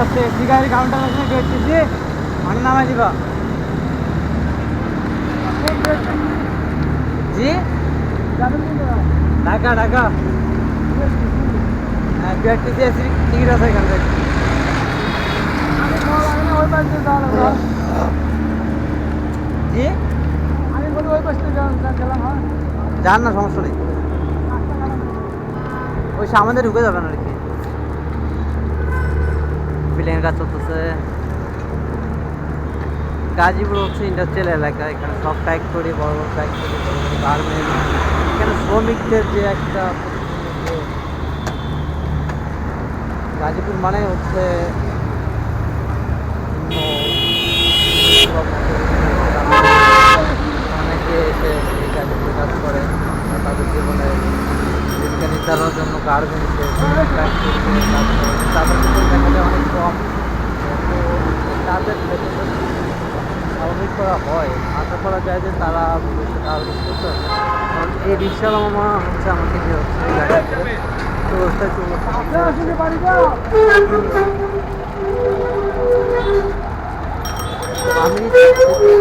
হচ্ছে এসি গাড়ি কাউন্টার আছে গেটেছি মানে নামাই দিবা। জি? ঢাকা ঢাকা। হ্যাঁ আছে জি আমি ওই যান না, সমস্যা নেই। ওই সামনে ঢুকে যাবেন আর কি। বিল্ডিংয়ের কাজ চলতেছে। গাজীপুর হচ্ছে ইন্ডাস্ট্রিয়াল এলাকা, এখানে সব ফ্যাক্টরি বড় বড় ফ্যাক্টরি বড় বড় গার্মেন্ট এখানে শ্রমিকদের যে একটা গাজীপুর মানে হচ্ছে অনেকে এসে কাজ করে, তাদের জীবনে নির্ধারণের জন্য করে তাদের ক্ষেত্রে দেখা যায় অনেক কম। তাদের স্বাভাবিক করা হয়। আশা করা যায় যে তারা ভবিষ্যতে আরও করতে হবে কারণ এই রিক্সাওয়ালা মামা হচ্ছে আমাকে যে হচ্ছে তো আমি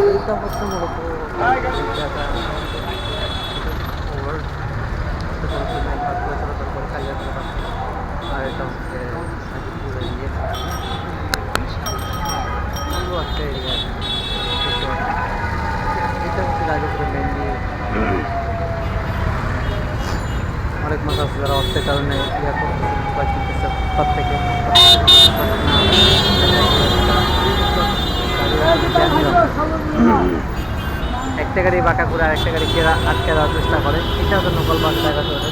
এইটা হচ্ছে মূলত জায়গা ওভার আর এটা হচ্ছে গাজীপুরের ইয়ে পুরো একটা এরিয়া এটা হচ্ছে গাজীপুরের মেনলি অনেক মানুষ আছে যারা অর্থের কারণে ইয়া করতেছে, বা একটা গাড়ি বাঁকা করে আর একটা গাড়ি কেরা আটকে দেওয়ার চেষ্টা করে। এটা হচ্ছে লোকাল বাস জায়গা ধরে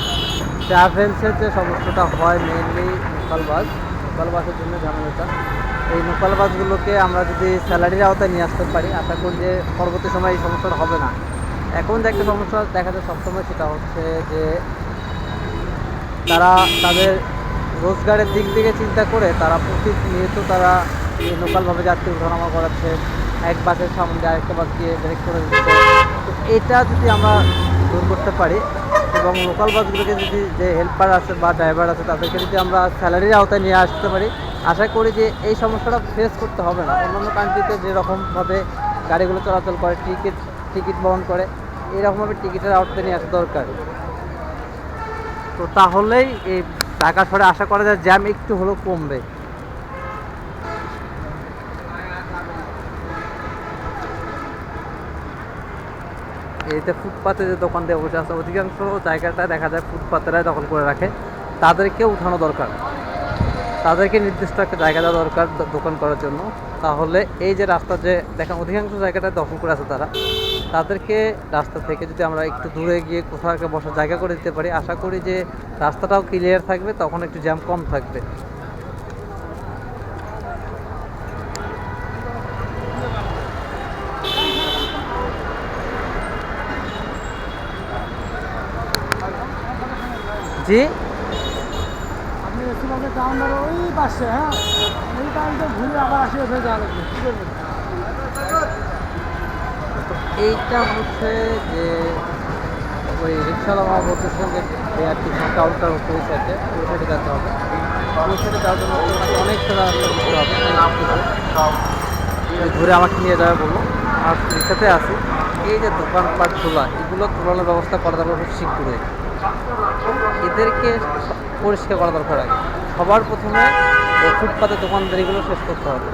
ট্রাভেলসের যে সমস্যাটা হয় মেনলি লোকাল বাস লোকাল বাসের জন্য ঝামেলাটা। এই লোকাল বাসগুলোকে আমরা যদি স্যালারির আওতায় নিয়ে আসতে পারি, আশা করি যে পরবর্তী সময় এই সমস্যাটা হবে না। এখন যে একটা সমস্যা দেখা যায় সবসময় সেটা হচ্ছে যে তারা তাদের রোজগারের দিক থেকে চিন্তা করে তারা প্রতিনিয়ত তারা লোকালভাবে যাত্রী ওঠানামা করাচ্ছে। এক বাসের সামনে আরেকটা বাস গিয়ে ব্রেক করে দিচ্ছে। তো এটা যদি আমরা দূর করতে পারি এবং লোকাল বাসগুলোকে যদি যে হেল্পার আছে বা ড্রাইভার আছে তাদেরকে যদি আমরা স্যালারির আওতায় নিয়ে আসতে পারি, আশা করি যে এই সমস্যাটা ফেস করতে হবে না। অন্যান্য কান্ট্রিতে যেরকমভাবে গাড়িগুলো চলাচল করে টিকিট টিকিট বহন করে, এরকমভাবে টিকিটের আওতায় নিয়ে আসা দরকার। তো তাহলেই এই ঢাকা শহরে আশা করা যায় জ্যাম একটু হলেও কমবে। এইতে ফুটপাতে যে দোকান দিয়ে বসে আছে, অধিকাংশ জায়গাটা দেখা যায় ফুটপাতেরাই দখল করে রাখে। তাদেরকে উঠানো দরকার। তাদেরকে নির্দিষ্ট একটা জায়গা দেওয়া দরকার দোকান করার জন্য। তাহলে এই যে রাস্তা যে, দেখেন অধিকাংশ জায়গাটা দখল করে আছে তারা। তাদেরকে রাস্তা থেকে যদি আমরা একটু দূরে গিয়ে কোথাও একটা বসার জায়গা করে দিতে পারি, আশা করি যে রাস্তাটাও ক্লিয়ার থাকবে, তখন একটু জ্যাম কম থাকবে। জি? আপনি ওই পাশে হ্যাঁ? এই টাইমটা ঘুরে আবার আসি এসে যাওয়া লাগবে কী করবেন তো এইটা হচ্ছে যে, ওই রিক্সাওয়ালা মামা বলতেছিলেন যে বিআরটি কাউন্টার হচ্ছে ওই সাইডে ওই সাইডে যেতে হবে। ওই যাওয়ার জন্য অনেকটা হবে ঘুরে আমাকে নিয়ে যাবে বলব আর রিক্সাতে আসি এই যে দোকানপাট খোলা এগুলো তোলানোর ব্যবস্থা করা দরকার খুব শীঘ্রই। এদেরকে পরিষ্কার করা দরকার আগে। সবার প্রথমে এই ফুটপাতের দোকানদারিগুলো শেষ করতে হবে।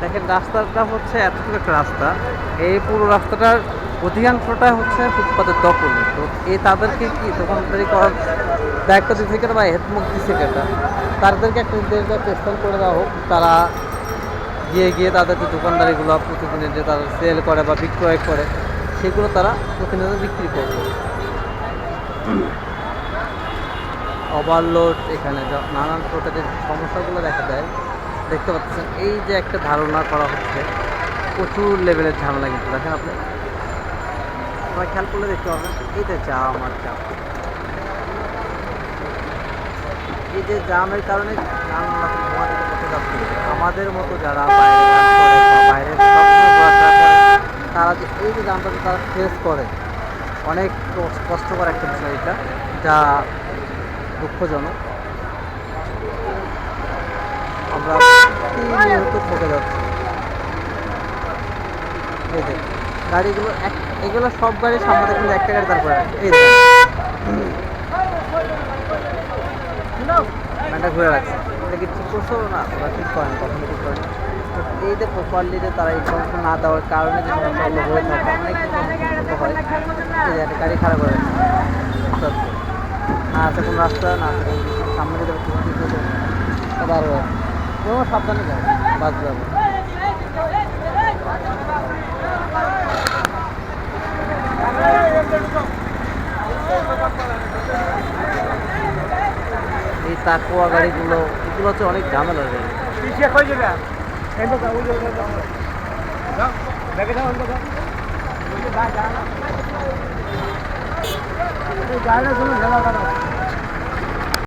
দেখেন রাস্তাটা হচ্ছে এতটুকু একটা রাস্তা। এই পুরো রাস্তাটার অধিকাংশটা হচ্ছে ফুটপাতের দখল। তো এই তাদেরকে কি দোকানদারি করার দায়িত্ব দিচ্ছে কেটা বা হেদমুখ দিচ্ছে কেটা তাদেরকে একটা নির্দেশ একটা স্থান করে দেওয়া হোক। তারা গিয়ে গিয়ে তাদের যে দোকানদারিগুলো প্রতিদিনের যে তারা সেল করে বা বিক্রয় করে, সেগুলো তারা প্রতিনিয়ত বিক্রি করবে। ওভারলোড এখানে নানান প্রকারের সমস্যাগুলো দেখা দেয়। দেখতে পাচ্ছেন, এই যে একটা ধারণা করা হচ্ছে, প্রচুর লেভেলের ঝামেলা কিন্তু। দেখেন আপনি আপনারা খেয়াল করলে দেখতে পাবেন, এই যে জাম আর জাম। এই যে জামের কারণে আমাদের মতো যারা বাইরে তারা যে এই যে জামটা তারা ফেস করে, অনেক কষ্টকর একটা বিষয় এটা, যা দুঃখজনক। প্রতিনিয়ত ঠকে যাচ্ছে। এই যে গাড়িগুলো এক, এগুলো সব গাড়ি সামনে দেখুন একটা গাড়ি রাখছে এই দেখেন গাড়িটা ঘুরে রাখছে এটা কি ঠিক করছ না, ওরা ঠিক করেন কখনো ঠিক করেন এই যে প্রপারলি যে তারা ইনফরমেশন না দেওয়ার কারণে যে সমস্যাগুলো হয়ে থাকে, অনেক হয় এই যে গাড়ি খারাপ বুঝতে পারছ? না আছে কোনো রাস্তা, না আছে সামনে যেতে পারছি কোনো সাবধানে যাও। বাস যাব এই তাকুয়া গাড়িগুলো এগুলো হচ্ছে অনেক ঝামেলার গাড়ি পিছিয়ে কই যাবে? এই তো ওই যে যাও। দেখে যাও অন্য যাও। গাড়িটা কোনো ঝামেলা